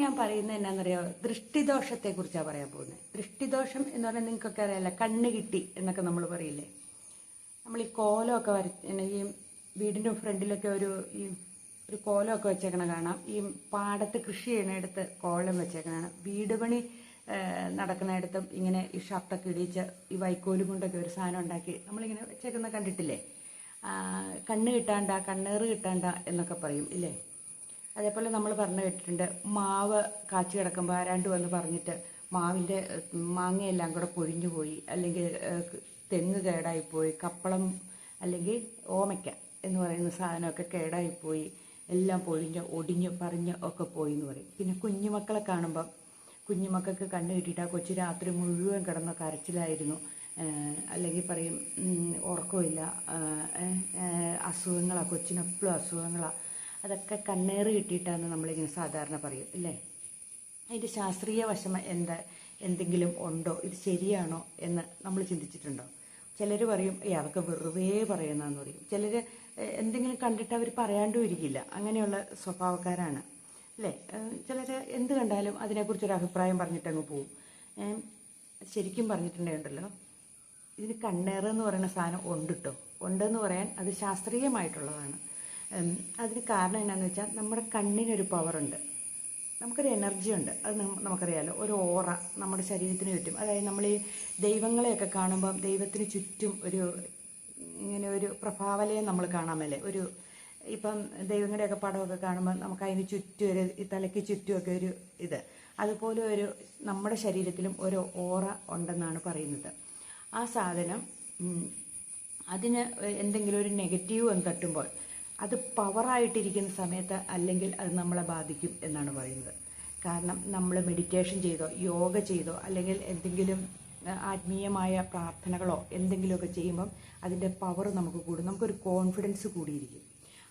ഞാൻ പറയുന്നത് എന്നാണെന്നറിയോ ദൃഷ്ടിദോഷത്തെ കുറിച്ചാണ് പറയാൻ പോകുന്നത്. ദൃഷ്ടിദോഷം എന്ന് പറഞ്ഞാൽ നിങ്ങൾക്കൊക്കെ അറിയാലോ കണ്ണ് കിട്ടി എന്നൊക്കെ നമ്മൾ പറയില്ലേ? നമ്മൾ ഈ കോലമൊക്കെ വര ഈ വീടിന്റെ ഫ്രണ്ടിലൊക്കെ ഒരു ഈ ഒരു കോലമൊക്കെ വെച്ചേക്കണ കാണാം. ഈ പാടത്ത് കൃഷി ചെയ്യണയിടത്ത് കോലം വെച്ചേക്കണ കാണാം. വീട് പണി നടക്കുന്നിടത്തും ഇങ്ങനെ ഈ ഷർട്ടൊക്കെ ഇടിച്ച് ഈ വൈക്കോലും കൊണ്ടൊക്കെ ഒരു സാധനം ഉണ്ടാക്കി നമ്മളിങ്ങനെ വെച്ചേക്കുന്ന കണ്ടിട്ടില്ലേ? കണ്ണ് കിട്ടാണ്ട കണ്ണേറ് കിട്ടാണ്ട എന്നൊക്കെ പറയും ഇല്ലേ? അതേപോലെ നമ്മൾ പറഞ്ഞു കേട്ടിട്ടുണ്ട് മാവ് കാച്ചി കിടക്കുമ്പോൾ ആരാണ്ട് വന്ന് പറഞ്ഞിട്ട് മാവിന്റെ മാങ്ങയെല്ലാം കൂടെ പൊഴിഞ്ഞു പോയി അല്ലെങ്കിൽ തെങ്ങ് കേടായിപ്പോയി കപ്പളം അല്ലെങ്കിൽ ഓമയ്ക്ക എന്ന് പറയുന്ന സാധനമൊക്കെ കേടായിപ്പോയി എല്ലാം പൊഴിഞ്ഞ് ഒടിഞ്ഞ് പറഞ്ഞ് ഒക്കെ പോയി എന്ന് പറയും. പിന്നെ കുഞ്ഞുമക്കളെ കാണുമ്പം കുഞ്ഞുമക്കൾക്ക് കണ്ണു കിട്ടിയിട്ട് ആ കൊച്ചു രാത്രി മുഴുവൻ കിടന്ന കരച്ചിലായിരുന്നു. അല്ലെങ്കിൽ പറയും ഉറക്കമില്ല അസുഖങ്ങളാണ് കൊച്ചിനെപ്പോഴും അസുഖങ്ങളാണ് അതൊക്കെ കണ്ണേറ് കിട്ടിയിട്ടാണ് നമ്മളിങ്ങനെ സാധാരണ പറയും അല്ലേ അതിന്റെ ശാസ്ത്രീയ വശം എന്താ എന്തെങ്കിലും ഉണ്ടോ ഇത് ശരിയാണോ എന്ന് നമ്മൾ ചിന്തിച്ചിട്ടുണ്ടോ? ചിലർ പറയും ഏ അതൊക്കെ വെറുതെ പറയുന്നതെന്ന് പറയും. ചിലർ എന്തെങ്കിലും കണ്ടിട്ട് അവർ പറയാണ്ടും ഇരിക്കില്ല. അങ്ങനെയുള്ള സ്വഭാവക്കാരാണ് അല്ലേ ചിലർ എന്ത് കണ്ടാലും അതിനെക്കുറിച്ചൊരു അഭിപ്രായം പറഞ്ഞിട്ടങ്ങ് പോവും. ഏഹ്, ശരിക്കും പറഞ്ഞിട്ടുണ്ടെങ്കിലോ ഇതിന് കണ്ണേറ് എന്ന് പറയുന്ന സാധനം ഉണ്ട് കേട്ടോ ഉണ്ടെന്ന് പറയാൻ അത് ശാസ്ത്രീയമായിട്ടുള്ളതാണ്. അതിന് കാരണം എന്നാന്ന് വെച്ചാൽ നമ്മുടെ കണ്ണിനൊരു പവറുണ്ട്. നമുക്കൊരു എനർജി ഉണ്ട്. അത് നമുക്കറിയാമല്ലോ ഒരു ഓറ നമ്മുടെ ശരീരത്തിന് ചുറ്റും. അതായത് നമ്മൾ ഈ ദൈവങ്ങളെയൊക്കെ കാണുമ്പോൾ ദൈവത്തിന് ചുറ്റും ഒരു ഇങ്ങനെ ഒരു പ്രഭാവലയം നമ്മൾ കാണാമല്ലേ ഒരു ഇപ്പം ദൈവങ്ങളുടെയൊക്കെ പടമൊക്കെ കാണുമ്പോൾ നമുക്ക് അതിന് ചുറ്റും ഒരു ഈ തലയ്ക്ക് ചുറ്റുമൊക്കെ ഒരു ഇത്. അതുപോലെ ഒരു നമ്മുടെ ശരീരത്തിലും ഒരു ഓറ ഉണ്ടെന്നാണ് പറയുന്നത്. ആ സാധനം അതിന് എന്തെങ്കിലും ഒരു നെഗറ്റീവ് തട്ടുമ്പോൾ അത് പവറായിട്ടിരിക്കുന്ന സമയത്ത് അല്ലെങ്കിൽ അത് നമ്മളെ ബാധിക്കും എന്നാണ് പറയുന്നത്. കാരണം നമ്മൾ മെഡിറ്റേഷൻ ചെയ്തോ യോഗ ചെയ്തോ അല്ലെങ്കിൽ എന്തെങ്കിലും ആത്മീയമായ പ്രാർത്ഥനകളോ എന്തെങ്കിലുമൊക്കെ ചെയ്യുമ്പം അതിന്റെ പവർ നമുക്ക് കൂടും. നമുക്കൊരു കോൺഫിഡൻസ് കൂടിയിരിക്കും.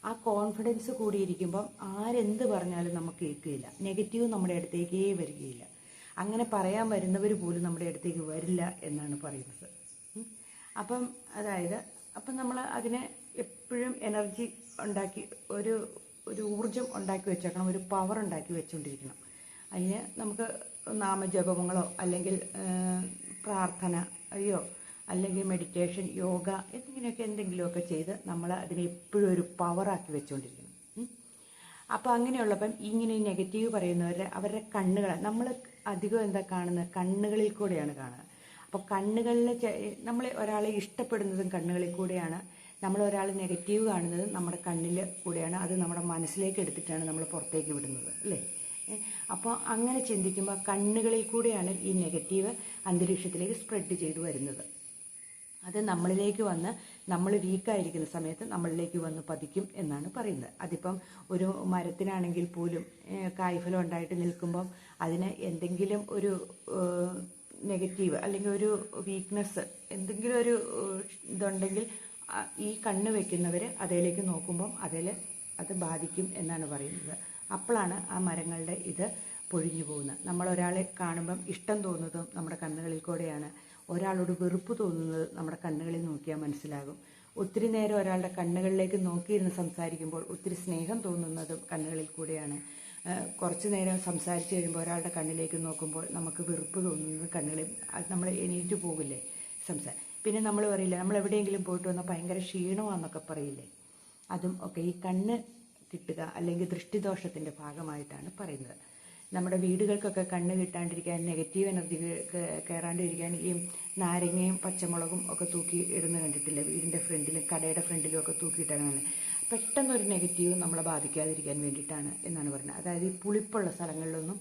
ആ കോൺഫിഡൻസ് കൂടിയിരിക്കുമ്പം ആരെന്ത് പറഞ്ഞാലും നമുക്ക് കേൾക്കുകയില്ല. നെഗറ്റീവ് നമ്മുടെ അടുത്തേക്കേ വരികയില്ല. അങ്ങനെ പറയാൻ വരുന്നവർ പോലും നമ്മുടെ അടുത്തേക്ക് വരില്ല എന്നാണ് പറയുന്നത്. അപ്പം അതായത് അപ്പം നമ്മൾ അതിനെ എപ്പോഴും എനർജി ഉണ്ടാക്കി ഒരു ഒരു ഊർജം ഉണ്ടാക്കി വെച്ചേക്കണം ഒരു പവർ ഉണ്ടാക്കി വെച്ചുകൊണ്ടിരിക്കണം അതിന് നമുക്ക് നാമജപങ്ങളോ അല്ലെങ്കിൽ പ്രാർത്ഥന അയ്യോ അല്ലെങ്കിൽ മെഡിറ്റേഷൻ യോഗ എന്തെങ്കിലുമൊക്കെ എന്തെങ്കിലുമൊക്കെ ചെയ്ത് നമ്മൾ അതിനെ എപ്പോഴും ഒരു പവറാക്കി വെച്ചുകൊണ്ടിരിക്കണം. അപ്പോൾ അങ്ങനെയുള്ളപ്പം ഇങ്ങനെ നെഗറ്റീവ് പറയുന്നവരെ അവരുടെ കണ്ണുകൾ നമ്മൾ അധികം എന്താ കാണുന്നത്? കണ്ണുകളിൽ കൂടെയാണ് കാണുക അപ്പോൾ കണ്ണുകളിൽ നമ്മൾ ഒരാളെ ഇഷ്ടപ്പെടുന്നതും കണ്ണുകളിൽ കൂടെയാണ് നമ്മൾ ഒരാൾ നെഗറ്റീവ് കാണുന്നത് നമ്മുടെ കണ്ണിൽ കൂടെയാണ്. അത് നമ്മുടെ മനസ്സിലേക്ക് എടുത്തിട്ടാണ് നമ്മൾ പുറത്തേക്ക് വിടുന്നത് അല്ലേ? അപ്പോൾ അങ്ങനെ ചിന്തിക്കുമ്പോൾ കണ്ണുകളിൽ കൂടെയാണ് ഈ നെഗറ്റീവ് അന്തരീക്ഷത്തിലേക്ക് സ്പ്രെഡ് ചെയ്തു വരുന്നത്. അത് നമ്മളിലേക്ക് വന്ന് നമ്മൾ വീക്കായിരിക്കുന്ന സമയത്ത് നമ്മളിലേക്ക് വന്ന് പതിക്കും എന്നാണ് പറയുന്നത്. അതിപ്പം ഒരു മരത്തിനാണെങ്കിൽ പോലും കായ്ഫലം ഉണ്ടായിട്ട് നിൽക്കുമ്പം അതിന് എന്തെങ്കിലും ഒരു നെഗറ്റീവ് അല്ലെങ്കിൽ ഒരു വീക്ക്നെസ് എന്തെങ്കിലും ഒരു ഇതുണ്ടെങ്കിൽ ഈ കണ്ണ് വെക്കുന്നവർ അതിലേക്ക് നോക്കുമ്പം അതിൽ അത് ബാധിക്കും എന്നാണ് പറയുന്നത്. അപ്പോഴാണ് ആ മരങ്ങളുടെ ഇത് പൊഴിഞ്ഞു പോകുന്നത്. നമ്മൾ ഒരാളെ കാണുമ്പം ഇഷ്ടം തോന്നുന്നതും നമ്മുടെ കണ്ണുകളിൽ കൂടെയാണ്. ഒരാളോട് വെറുപ്പ് തോന്നുന്നത് നമ്മുടെ കണ്ണുകളിൽ നോക്കിയാൽ മനസ്സിലാകും. ഒത്തിരി നേരം ഒരാളുടെ കണ്ണുകളിലേക്ക് നോക്കിയിരുന്ന് സംസാരിക്കുമ്പോൾ ഒത്തിരി സ്നേഹം തോന്നുന്നതും കണ്ണുകളിൽ കൂടെയാണ്. കുറച്ച് നേരം സംസാരിച്ച് കഴിയുമ്പോൾ ഒരാളുടെ കണ്ണിലേക്ക് നോക്കുമ്പോൾ നമുക്ക് വെറുപ്പ് തോന്നുന്നത് കണ്ണുകളിൽ നമ്മൾ എണീറ്റ് പോകില്ലേ? സംസാരം പിന്നെ നമ്മൾ പറയില്ലേ നമ്മൾ എവിടെയെങ്കിലും പോയിട്ട് വന്നാൽ ഭയങ്കര ക്ഷീണമാണെന്നൊക്കെ പറയില്ലേ. അതും ഒക്കെ ഈ കണ്ണ് കിട്ടുക അല്ലെങ്കിൽ ദൃഷ്ടിദോഷത്തിന്റെ ഭാഗമായിട്ടാണ് പറയുന്നത്. നമ്മുടെ വീടുകൾക്കൊക്കെ കണ്ണ് കിട്ടാണ്ടിരിക്കാൻ നെഗറ്റീവ് എനർജി കയറാണ്ടിരിക്കാൻ ഈ നാരങ്ങയും പച്ചമുളകും ഒക്കെ തൂക്കി ഇടുന്ന കണ്ടിട്ടില്ല? വീടിന്റെ ഫ്രണ്ടിലും കടയുടെ ഫ്രണ്ടിലും ഒക്കെ തൂക്കിയിട്ടാണ് പെട്ടെന്നൊരു നെഗറ്റീവ് നമ്മളെ ബാധിക്കാതിരിക്കാൻ വേണ്ടിയിട്ടാണ് എന്നാണ് പറയുന്നത്. അതായത് ഈ പുളിപ്പുള്ള സ്ഥലങ്ങളിലൊന്നും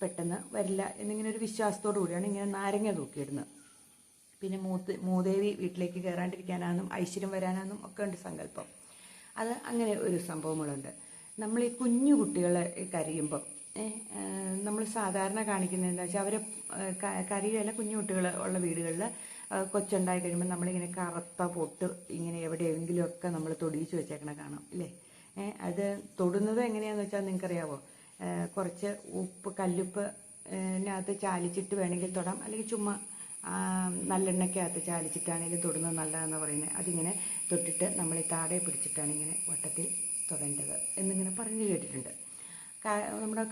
പെട്ടെന്ന് വരില്ല. എന്നിങ്ങനെ ഒരു വിശ്വാസത്തോടു കൂടിയാണ് ഇങ്ങനെ നാരങ്ങ തൂക്കിയിടുന്നത്. പിന്നെ മൂത്ത് മൂദേവി വീട്ടിലേക്ക് കയറാണ്ടിരിക്കാനാണെന്നും ഐശ്വര്യം വരാനാണെന്നും ഒക്കെ ഉണ്ട് സങ്കല്പം. അത് അങ്ങനെ ഒരു സംഭവങ്ങളുണ്ട്. നമ്മൾ ഈ കുഞ്ഞു കുട്ടികളെ കരയുമ്പം നമ്മൾ സാധാരണ കാണിക്കുന്നത് എന്താ വെച്ചാൽ അവർ കരയല്ല കുഞ്ഞു കുട്ടികൾ ഉള്ള വീടുകളിൽ കൊച്ചുണ്ടായി കഴിയുമ്പോൾ നമ്മളിങ്ങനെ കറുത്ത പൊട്ട് ഇങ്ങനെ എവിടെയെങ്കിലുമൊക്കെ നമ്മൾ തൊടിയിച്ച് വെച്ചേക്കണ കാണാം അല്ലേ അത് തൊടുന്നത് എങ്ങനെയാന്ന് വെച്ചാൽ നിങ്ങൾക്കറിയാവോ? കുറച്ച് ഉപ്പ് കല്ലുപ്പ് അതിനകത്ത് ചാലിച്ചിട്ട് വേണമെങ്കിൽ തൊടാം അല്ലെങ്കിൽ ചുമ്മാ നല്ലെണ്ണയ്ക്കകത്ത് ചാലിച്ചിട്ടാണെങ്കിലും തൊടുന്നത് നല്ലതെന്ന് പറയുന്നത് അതിങ്ങനെ തൊട്ടിട്ട് നമ്മൾ ഈ താടെ പിടിച്ചിട്ടാണ് ഇങ്ങനെ വട്ടത്തിൽ തൊടേണ്ടത് എന്നിങ്ങനെ പറഞ്ഞു കേട്ടിട്ടുണ്ട്. നമ്മുടെ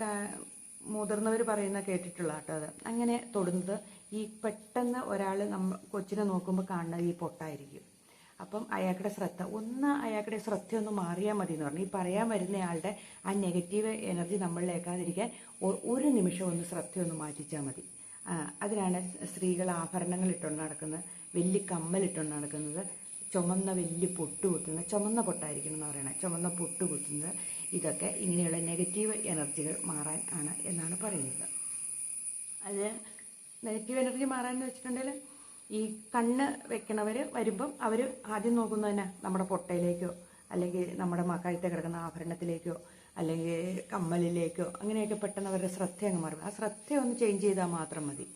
മുതിർന്നവർ പറയുന്ന കേട്ടിട്ടുള്ള കേട്ടോ അത്. അങ്ങനെ തൊടുന്നത് ഈ പെട്ടെന്ന് ഒരാൾ നമ്മ കൊച്ചിനെ നോക്കുമ്പോൾ കാണുന്നത് ഈ പൊട്ടായിരിക്കും. അപ്പം അയാളുടെ ശ്രദ്ധ ഒന്ന് അയാളുടെ ശ്രദ്ധ ഒന്ന് മാറിയാൽ മതി എന്ന് പറഞ്ഞു. ഈ പറയാൻ വരുന്നയാളുടെ ആ നെഗറ്റീവ് എനർജി നമ്മളിലേക്കാതിരിക്കാൻ ഒരു നിമിഷം ഒന്ന് ശ്രദ്ധ ഒന്ന് മാറ്റിച്ചാൽ മതി അതിനാണ് സ്ത്രീകൾ ആഭരണങ്ങൾ ഇട്ടുകൊണ്ട് നടക്കുന്നത്. വലിയ കമ്മലിട്ടുകൊണ്ട് നടക്കുന്നത്. ചുമന്ന വലിയ പൊട്ട് കുത്തുന്നത്. ചുമന്ന പൊട്ടായിരിക്കണം എന്ന് പറയണത് ചുമന്ന പൊട്ട് കുത്തുന്നത്. ഇതൊക്കെ ഇങ്ങനെയുള്ള നെഗറ്റീവ് എനർജികൾ മാറാൻ ആണ് എന്നാണ് പറയുന്നത്. അത് നെഗറ്റീവ് എനർജി മാറാൻ വെച്ചിട്ടുണ്ടെങ്കിൽ ഈ കണ്ണ് വെക്കണവർ വരുമ്പം അവർ ആദ്യം നോക്കുന്നത് തന്നെ നമ്മുടെ പൊട്ടയിലേക്കോ അല്ലെങ്കിൽ നമ്മുടെ മ- കഴുത്തെ കിടക്കുന്ന ആഭരണത്തിലേക്കോ അല്ലെങ്കിൽ കമ്മലിലേക്കോ അങ്ങനെയൊക്കെ പെട്ടെന്ന് അവരുടെ ശ്രദ്ധ അങ്ങ് മാറും. ആ ശ്രദ്ധ ഒന്ന് ചേഞ്ച് ചെയ്താൽ മാത്രം മതി.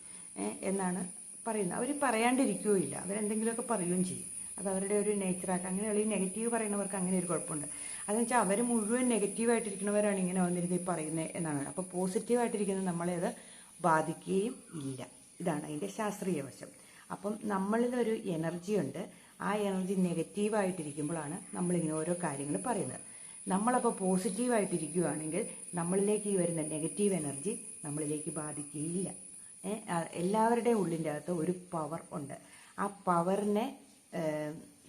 എന്നാണ് പറയുന്നത്. അവർ പറയാണ്ടിരിക്കുകയില്ല. അവരെന്തെങ്കിലുമൊക്കെ പറയുകയും ചെയ്യും. അത് അവരുടെ ഒരു നേച്ചറായിട്ട് അങ്ങനെയുള്ള ഈ നെഗറ്റീവ് പറയുന്നവർക്ക് അങ്ങനെ ഒരു കുഴപ്പമുണ്ട്. അതെന്ന് വെച്ചാൽ അവർ മുഴുവൻ നെഗറ്റീവായിട്ടിരിക്കുന്നവരാണ് ഇങ്ങനെ വന്നിരുന്ന് പറയുന്നത് എന്നാണ്. അപ്പോൾ പോസിറ്റീവായിട്ടിരിക്കുന്നത് നമ്മളെ അത് ബാധിക്കുകയും ഇല്ല. ഇതാണ് അതിന്റെ ശാസ്ത്രീയ വശം. അപ്പം നമ്മളിലൊരു എനർജി ഉണ്ട്. ആ എനർജി നെഗറ്റീവായിട്ടിരിക്കുമ്പോഴാണ് നമ്മളിങ്ങനെ ഓരോ കാര്യങ്ങൾ പറയുന്നത്. നമ്മളപ്പോൾ പോസിറ്റീവായിട്ടിരിക്കുകയാണെങ്കിൽ നമ്മളിലേക്ക് ഈ വരുന്ന നെഗറ്റീവ് എനർജി നമ്മളിലേക്ക് ബാധിക്കുകയില്ല. എല്ലാവരുടെയും ഉള്ളിന്റെ അകത്ത് ഒരു പവർ ഉണ്ട്. ആ പവറിനെ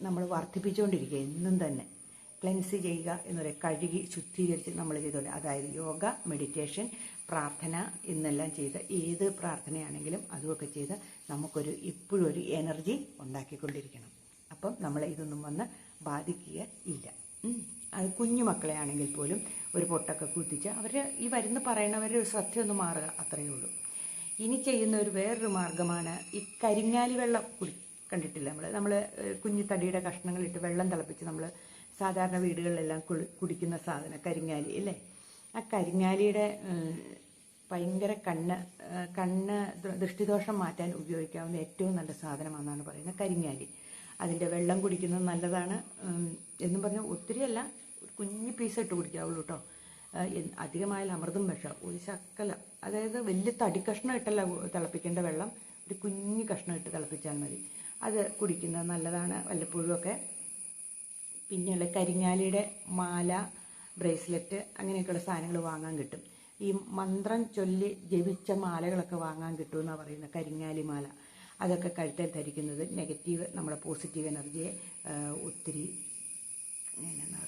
നമ്മൾ വർദ്ധിപ്പിച്ചുകൊണ്ടിരിക്കുക എന്നും തന്നെ. ക്ലെൻസ് ചെയ്യുക എന്ന് പറയുക കഴുകി ശുദ്ധീകരിച്ച് നമ്മൾ ചെയ്തോളൂ. അതായത് യോഗ മെഡിറ്റേഷൻ പ്രാർത്ഥന എന്നെല്ലാം ചെയ്ത് ഏത് പ്രാർത്ഥനയാണെങ്കിലും അതുമൊക്കെ ചെയ്ത് നമുക്കൊരു ഇപ്പോഴും ഒരു എനർജി ഉണ്ടാക്കിക്കൊണ്ടിരിക്കണം. അപ്പം നമ്മളെ ഇതൊന്നും വന്ന് ബാധിക്കുക ഇല്ല. അത് കുഞ്ഞു മക്കളെ ആണെങ്കിൽ പോലും ഒരു പൊട്ടൊക്കെ കുത്തിച്ച് അവർ ഈ വരുന്ന പറയണവരുടെ ഒരു ശ്രദ്ധയൊന്ന് മാറുക അത്രയേ ഉള്ളൂ. ഇനി ചെയ്യുന്ന ഒരു വേറൊരു മാർഗമാണ് ഈ കരിങ്ങാലി വെള്ളം കുടി കണ്ടിട്ടില്ല നമ്മൾ നമ്മൾ കുഞ്ഞു തടിയുടെ കഷ്ണങ്ങളിട്ട് വെള്ളം തിളപ്പിച്ച് നമ്മൾ സാധാരണ വീടുകളിലെല്ലാം കുളി കുടിക്കുന്ന സാധനം കരിങ്ങാലി അല്ലേ? ആ കരിങ്ങാലിയുടെ ഭയങ്കര കണ്ണ് കണ്ണ് ദൃഷ്ടിദോഷം മാറ്റാൻ ഉപയോഗിക്കാവുന്ന ഏറ്റവും നല്ല സാധനമാണെന്നാണ് പറയുന്നത് കരിങ്ങാലി അതിന്റെ വെള്ളം കുടിക്കുന്നത് നല്ലതാണ് എന്നും പറഞ്ഞാൽ ഒത്തിരിയല്ല ഒരു കുഞ്ഞു പീസ് ഇട്ട് കുടിക്കാവുള്ളൂ കേട്ടോ അധികമായാൽ അമൃതും വിഷം ഒരു ശക്കല അതായത് വലിയ തടി കഷ്ണം ഇട്ടല്ല തിളപ്പിക്കേണ്ട വെള്ളം ഒരു കുഞ്ഞു കഷ്ണം ഇട്ട് തിളപ്പിച്ചാൽ മതി. അത് കുടിക്കുന്നത് നല്ലതാണ് വല്ലപ്പോഴും ഒക്കെ. പിന്നെയുള്ള കരിങ്ങാലിയുടെ മാല ബ്രേസ്ലെറ്റ് അങ്ങനെയൊക്കെയുള്ള സാധനങ്ങൾ വാങ്ങാൻ കിട്ടും. ഈ മന്ത്രം ചൊല്ലി ജപിച്ച മാലകളൊക്കെ വാങ്ങാൻ കിട്ടുമെന്നാണ് പറയുന്നത് കരിങ്ങാലി മാല. അതൊക്കെ കഴുത്തിൽ ധരിക്കുന്നത് നെഗറ്റീവ് നമ്മുടെ പോസിറ്റീവ് എനർജിയെ ഒത്തിരി എന്നാ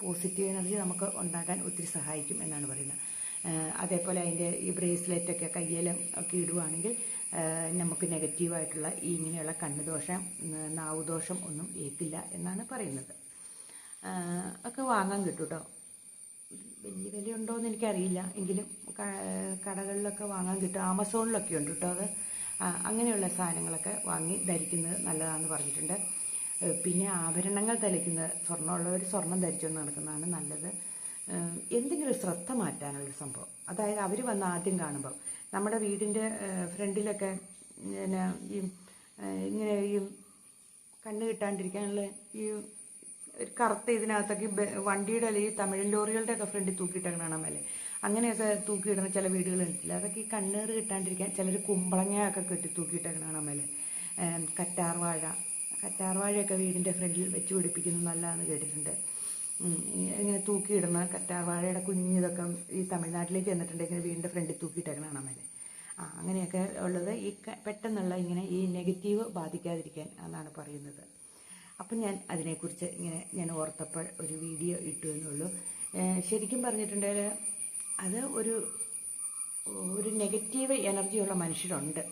പോസിറ്റീവ് എനർജി നമുക്ക് ഉണ്ടാക്കാൻ ഒത്തിരി സഹായിക്കും എന്നാണ് പറയുന്നത്. അതേപോലെ അതിന്റെ ഈ ബ്രേസ്ലെറ്റൊക്കെ കയ്യിലും ഒക്കെ ഇടുവാണെങ്കിൽ നമുക്ക് നെഗറ്റീവായിട്ടുള്ള ഈ ഇങ്ങനെയുള്ള കണ്ണുദോഷം നാവുദോഷം ഒന്നും ഏക്കില്ല എന്നാണ് പറയുന്നത്. ഒക്കെ വാങ്ങാൻ കിട്ടും കേട്ടോ വലിയ വില ഉണ്ടോയെന്ന് എനിക്കറിയില്ല. എങ്കിലും കടകളിലൊക്കെ വാങ്ങാൻ കിട്ടും. ആമസോണിലൊക്കെ ഉണ്ട് കേട്ടോ അത്. അങ്ങനെയുള്ള സാധനങ്ങളൊക്കെ വാങ്ങി ധരിക്കുന്നത് നല്ലതാണെന്ന് പറഞ്ഞിട്ടുണ്ട്. പിന്നെ ആഭരണങ്ങൾ ധരിക്കുന്ന സ്വർണമുള്ളവർ സ്വർണം ധരിച്ചുകൊണ്ട് നടക്കുന്നതാണ് നല്ലത്. എന്തെങ്കിലും ശ്രദ്ധ മാറ്റാനുള്ള സംഭവം. അതായത് അവർ വന്ന് ആദ്യം കാണുമ്പോൾ നമ്മുടെ വീടിന്റെ ഫ്രണ്ടിലൊക്കെ പിന്നെ ഈ ഇങ്ങനെ ഈ കണ്ണ് കിട്ടാണ്ടിരിക്കാനുള്ള ഈ ഒരു കറുത്ത ഇതിനകത്തൊക്കെ വണ്ടിയുടെ അല്ലെങ്കിൽ തമിഴ് ലോറികളുടെ ഒക്കെ ഫ്രണ്ടിൽ തൂക്കിയിട്ടൊക്കെ കാണാൻ മേലെ. അങ്ങനെയൊക്കെ തൂക്കിയിടുന്ന ചില വീടുകളുണ്ടല്ല അതൊക്കെ ഈ കണ്ണേറ് കിട്ടാണ്ടിരിക്കാൻ ചിലർ കുമ്പളങ്ങയൊക്കെ കെട്ടി തൂക്കിയിട്ടൊക്കെ കാണാൻ മേലെ. കറ്റാർവാഴ കറ്റാർവാഴയൊക്കെ വീടിന്റെ ഫ്രണ്ടിൽ വെച്ച് പിടിപ്പിക്കുന്നത് നല്ലതാണെന്ന് കേട്ടിട്ടുണ്ട്. ഇങ്ങനെ തൂക്കിയിടുന്ന കറ്റാർവാഴയുടെ കുഞ്ഞിതൊക്കെ ഈ തമിഴ്നാട്ടിലേക്ക് ചെന്നിട്ടുണ്ടെങ്കിൽ വീടിന്റെ ഫ്രണ്ടിൽ തൂക്കിയിട്ടൊക്കെ കാണാൻ മേലെ. ആ അങ്ങനെയൊക്കെ ഉള്ളത് ഈ പെട്ടെന്നുള്ള ഇങ്ങനെ ഈ നെഗറ്റീവ് ബാധിക്കാതിരിക്കാൻ എന്നാണ് പറയുന്നത്. അപ്പം ഞാൻ അതിനെക്കുറിച്ച് ഇങ്ങനെ ഞാൻ ഓർത്തപ്പോൾ ഒരു വീഡിയോ ഇട്ടു എന്നുള്ളൂ. ശരിക്കും പറഞ്ഞിട്ടുണ്ടെങ്കിൽ അത് ഒരു ഒരു നെഗറ്റീവ് എനർജിയുള്ള മനുഷ്യരുണ്ട്.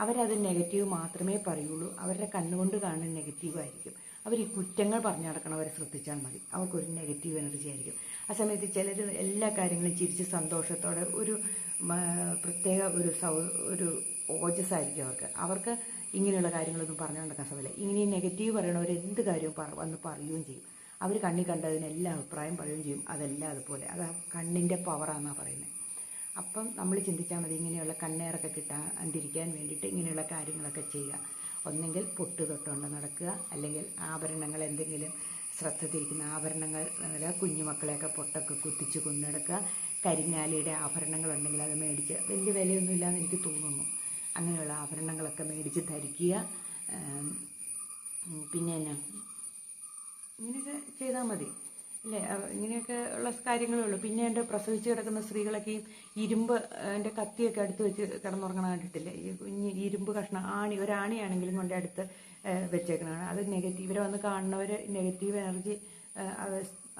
അവരത് നെഗറ്റീവ് മാത്രമേ പറയുള്ളൂ. അവരുടെ കണ്ണുകൊണ്ട് കാണുന്ന നെഗറ്റീവ് ആയിരിക്കും. അവർ ഈ കുറ്റങ്ങൾ പറഞ്ഞു നടക്കണവരെ ശ്രദ്ധിച്ചാൽ മതി. അവർക്കൊരു നെഗറ്റീവ് എനർജി ആയിരിക്കും. ആ സമയത്ത് ചിലർ എല്ലാ കാര്യങ്ങളും ചിരിച്ച് സന്തോഷത്തോടെ ഒരു പ്രത്യേക ഒരു സൗ ഒരു ഓജസ്സായിരിക്കും അവർക്ക്. അവർക്ക് ഇങ്ങനെയുള്ള കാര്യങ്ങളൊന്നും പറഞ്ഞു നടക്കാൻ സമയമില്ല. ഇങ്ങനെ നെഗറ്റീവ് പറയണവർ എന്ത് കാര്യവും വന്ന് പറയുകയും ചെയ്യും. അവർ കണ്ണി കണ്ടതിനെല്ലാം അഭിപ്രായം പറയുകയും ചെയ്യും. അതെല്ലാം അതുപോലെ. അത് കണ്ണിന്റെ പവറാണെന്നാണ് പറയുന്നത് അപ്പം നമ്മൾ ചിന്തിച്ചാൽ മതി ഇങ്ങനെയുള്ള കണ്ണേറൊക്കെ കിട്ടാണ്ടിരിക്കാൻ വേണ്ടിയിട്ട് ഇങ്ങനെയുള്ള കാര്യങ്ങളൊക്കെ ചെയ്യുക. ഒന്നെങ്കിൽ പൊട്ട് തൊട്ടുകൊണ്ട് നടക്കുക അല്ലെങ്കിൽ ആഭരണങ്ങൾ എന്തെങ്കിലും ശ്രദ്ധ തിരിക്കുന്ന ആഭരണങ്ങൾ കുഞ്ഞുമക്കളെയൊക്കെ പൊട്ടൊക്കെ കുത്തിച്ച് കൊണ്ടെടുക്കുക കരിങ്ങാലിയുടെ ആഭരണങ്ങളുണ്ടെങ്കിൽ അത് മേടിച്ച് വലിയ വിലയൊന്നുമില്ലാന്ന് എനിക്ക് തോന്നുന്നു. അങ്ങനെയുള്ള ആഭരണങ്ങളൊക്കെ മേടിച്ച് ധരിക്കുക. പിന്നെ ഇങ്ങനെയൊക്കെ ചെയ്താൽ മതി. അല്ലേ? ഇങ്ങനെയൊക്കെ ഉള്ള കാര്യങ്ങളേ ഉള്ളൂ. പിന്നെ എന്റെ പ്രസവിച്ച് കിടക്കുന്ന സ്ത്രീകളൊക്കെ ഈ ഇരുമ്പ് എന്റെ കത്തിയൊക്കെ അടുത്ത് വെച്ച് കിടന്നുറങ്ങണ കണ്ടിട്ടില്ലേ? ഈ കുഞ്ഞ് ഇരുമ്പ് കഷ്ണം ആണി ഒരാണിയാണെങ്കിലും കൊണ്ട് അടുത്ത് വെച്ചേക്കണതാണ്. അത് നെഗറ്റീവ് ഇവരെ വന്ന് കാണുന്നവർ നെഗറ്റീവ് എനർജി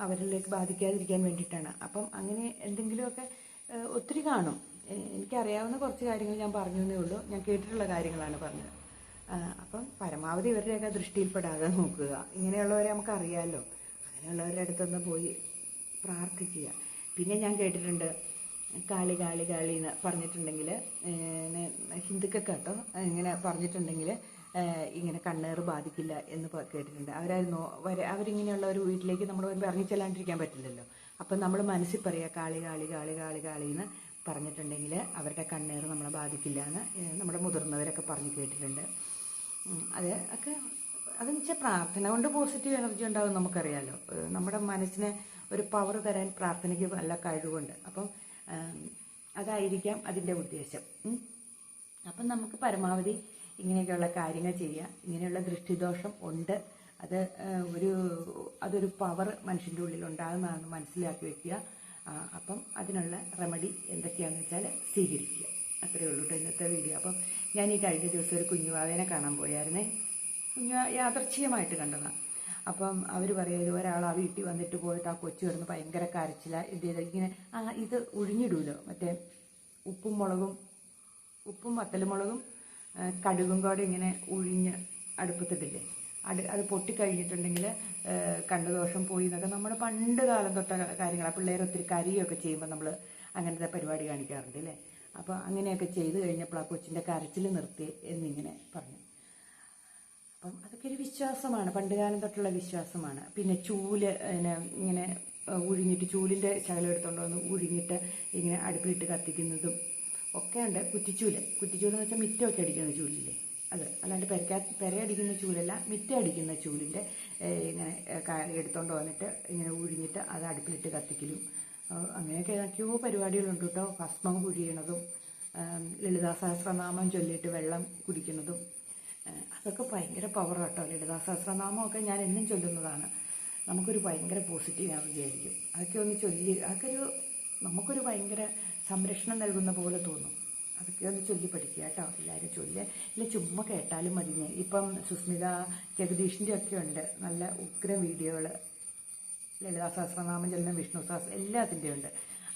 അവരിലേക്ക് ബാധിക്കാതിരിക്കാൻ വേണ്ടിയിട്ടാണ്. അപ്പം അങ്ങനെ എന്തെങ്കിലുമൊക്കെ ഒത്തിരി കാണും. എനിക്കറിയാവുന്ന കുറച്ച് കാര്യങ്ങൾ ഞാൻ പറഞ്ഞു എന്നേ ഉള്ളൂ. ഞാൻ കേട്ടിട്ടുള്ള കാര്യങ്ങളാണ് പറഞ്ഞത്. അപ്പം പരമാവധി ഇവരുടെയൊക്കെ ദൃഷ്ടിയിൽപ്പെടാതെ നോക്കുക. ഇങ്ങനെയുള്ളവരെ നമുക്ക് അങ്ങനെയുള്ളവരുടെ അടുത്തൊന്ന് പോയി പ്രാർത്ഥിക്കുക. പിന്നെ ഞാൻ കേട്ടിട്ടുണ്ട് കാളി കാളി കാളി എന്ന് പറഞ്ഞിട്ടുണ്ടെങ്കിൽ ഹിന്ദുക്കൾക്ക് കേട്ടോ ഇങ്ങനെ പറഞ്ഞിട്ടുണ്ടെങ്കിൽ ഇങ്ങനെ കണ്ണേറ് ബാധിക്കില്ല എന്ന് കേട്ടിട്ടുണ്ട്. അവരായിരുന്നു വരെ അവരിങ്ങനെയുള്ള ഒരു വീട്ടിലേക്ക് നമ്മൾ വരുമ്പോൾ ഇറങ്ങിച്ചെല്ലാണ്ടിരിക്കാൻ പറ്റില്ലല്ലോ. അപ്പം നമ്മൾ മനസ്സിൽ പറയുക കാളി കാളി കാളി കാളി കാളി എന്ന് പറഞ്ഞിട്ടുണ്ടെങ്കിൽ അവരുടെ കണ്ണേറ് നമ്മളെ ബാധിക്കില്ല എന്ന് നമ്മുടെ മുതിർന്നവരൊക്കെ പറഞ്ഞു കേട്ടിട്ടുണ്ട്. അത് ഒക്കെ അതെന്ന് വെച്ചാൽ പ്രാർത്ഥന കൊണ്ട് പോസിറ്റീവ് എനർജി ഉണ്ടാവും നമുക്കറിയാലോ. നമ്മുടെ മനസ്സിനെ ഒരു പവർ തരാൻ പ്രാർത്ഥനയ്ക്ക് നല്ല കഴിവുണ്ട്. അപ്പം അതായിരിക്കാം അതിന്റെ ഉദ്ദേശം. അപ്പം നമുക്ക് പരമാവധി ഇങ്ങനെയൊക്കെയുള്ള കാര്യങ്ങൾ ചെയ്യാം. ഇങ്ങനെയുള്ള ദൃഷ്ടിദോഷം ഉണ്ട്. അത് ഒരു അതൊരു പവർ മനുഷ്യന്റെ ഉള്ളിൽ ഉണ്ടാകുന്നതാണെന്ന് മനസ്സിലാക്കി വെക്കുക. അപ്പം അതിനുള്ള റെമഡി എന്തൊക്കെയാണെന്ന് വെച്ചാൽ സ്വീകരിക്കുക. അത്രയേ ഉള്ളൂ ഇന്നത്തെ വീഡിയോ അപ്പം ഞാൻ ഈ കഴിഞ്ഞ ദിവസം ഒരു കുഞ്ഞുവാവേനെ കാണാൻ പോയായിരുന്നേ. കുഞ്ഞു യാദർച്ഛീയമായിട്ട് കണ്ടതാണ് അപ്പം അവർ പറയുന്നത് ഒരാൾ ആ വീട്ടിൽ വന്നിട്ട് പോയിട്ട് ആ കൊച്ചു കിടന്ന് ഭയങ്കര കരച്ചില. എന്ത് ചെയ്ത? ഇങ്ങനെ ആ ഇത് ഒഴിഞ്ഞിടൂലോ മറ്റേ ഉപ്പും മുളകും ഉപ്പും വത്തലുമുളകും കടുകും കൂടെ ഇങ്ങനെ ഒഴിഞ്ഞ് അടുപ്പത്തിട്ടില്ലേ? അത് അത് പൊട്ടിക്കഴിഞ്ഞിട്ടുണ്ടെങ്കിൽ കണ്ണുദോഷം പോയി എന്നൊക്കെ നമ്മൾ പണ്ട് കാലം തൊട്ട കാര്യങ്ങളാണ് പിള്ളേർ ഒത്തിരി കരിയൊക്കെ ചെയ്യുമ്പോൾ നമ്മൾ അങ്ങനത്തെ പരിപാടി കാണിക്കാറുണ്ട് അല്ലേ? അപ്പോൾ അങ്ങനെയൊക്കെ ചെയ്ത് കഴിഞ്ഞപ്പോൾ ആ കൊച്ചിന്റെ കരച്ചിൽ നിർത്തി എന്നിങ്ങനെ പറഞ്ഞു. അപ്പം അതൊക്കെ ഒരു വിശ്വാസമാണ്. പണ്ടുകാലം തൊട്ടുള്ള വിശ്വാസമാണ്. പിന്നെ ചൂൽ ഇങ്ങനെ ഉഴിഞ്ഞിട്ട് ചൂലിന്റെ ശകലം എടുത്തുകൊണ്ട് വന്ന് ഉഴിഞ്ഞിട്ട് ഇങ്ങനെ അടുപ്പിലിട്ട് കത്തിക്കുന്നതും ഒക്കെ ഉണ്ട്. കുറ്റിച്ചൂൽ. കുറ്റിച്ചൂൽ എന്ന് വെച്ചാൽ മിറ്റമൊക്കെ അടിക്കുന്ന ചൂലില്ലേ? അത്. അല്ലാണ്ട് പെരക്കാ പെരയടിക്കുന്ന ചൂലല്ല മിറ്റം അടിക്കുന്ന ചൂലിന്റെ ഇങ്ങനെ എടുത്തോണ്ട് വന്നിട്ട് ഇങ്ങനെ ഉഴിഞ്ഞിട്ട് അത് അടുപ്പിലിട്ട് കത്തിക്കലും. അങ്ങനെയൊക്കെ ഏതൊക്കെയോ പരിപാടികളുണ്ട് കേട്ടോ. ഭസ്മം കുഴിയണതും ലളിതാ സഹസ്രനാമം ചൊല്ലിയിട്ട് വെള്ളം കുടിക്കുന്നതും. അതൊക്കെ ഭയങ്കര പവർ കേട്ടോ ലളിതാ സഹസ്രനാമമൊക്കെ ഞാൻ എന്നും ചൊല്ലുന്നതാണ്. നമുക്കൊരു ഭയങ്കര പോസിറ്റീവ് എനർജി ആയിരിക്കും അതൊക്കെ ഒന്ന് ചൊല്ലി അതൊക്കെ ഒരു നമുക്കൊരു ഭയങ്കര സംരക്ഷണം നൽകുന്ന പോലെ തോന്നും. അതൊക്കെ ഒന്ന് ചൊല്ലി പഠിക്കുക കേട്ടോ. എല്ലാവരും ചൊല്ലുക ഇല്ല ചുമ്മാ കേട്ടാലും മതി ഇപ്പം സുസ്മിത ജഗദീഷിന്റെ ഒക്കെ ഉണ്ട്. നല്ല ഉഗ്രം വീഡിയോകൾ ലളിതാ സഹസ്രനാമം ചൊല്ലുന്ന വിഷ്ണു സഹസ്ര എല്ലാത്തിന്റെയും ഉണ്ട്.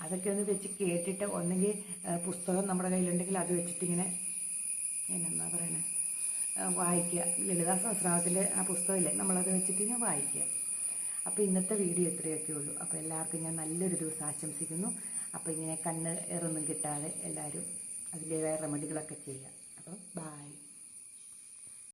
അതൊക്കെ ഒന്ന് വെച്ച് കേട്ടിട്ട് ഒന്നെങ്കിൽ പുസ്തകം നമ്മുടെ കയ്യിലുണ്ടെങ്കിൽ അത് വെച്ചിട്ടിങ്ങനെ എന്നാ പറയണേ? വായിക്കുക. ലളിതാ സഹസ്രാമത്തിന്റെ ആ പുസ്തകമില്ലേ? നമ്മളത് വെച്ചിട്ട് ഞാൻ വായിക്കുക. അപ്പോൾ ഇന്നത്തെ വീഡിയോ ഇത്രയൊക്കെ ഉള്ളൂ. അപ്പോൾ എല്ലാവർക്കും ഞാൻ നല്ലൊരു ദിവസം ആശംസിക്കുന്നു. അപ്പോൾ ഇങ്ങനെ കണ്ണ് ഏറൊന്നും കിട്ടാതെ എല്ലാവരും അതിന്റേതായ റെമഡികളൊക്കെ ചെയ്യുക.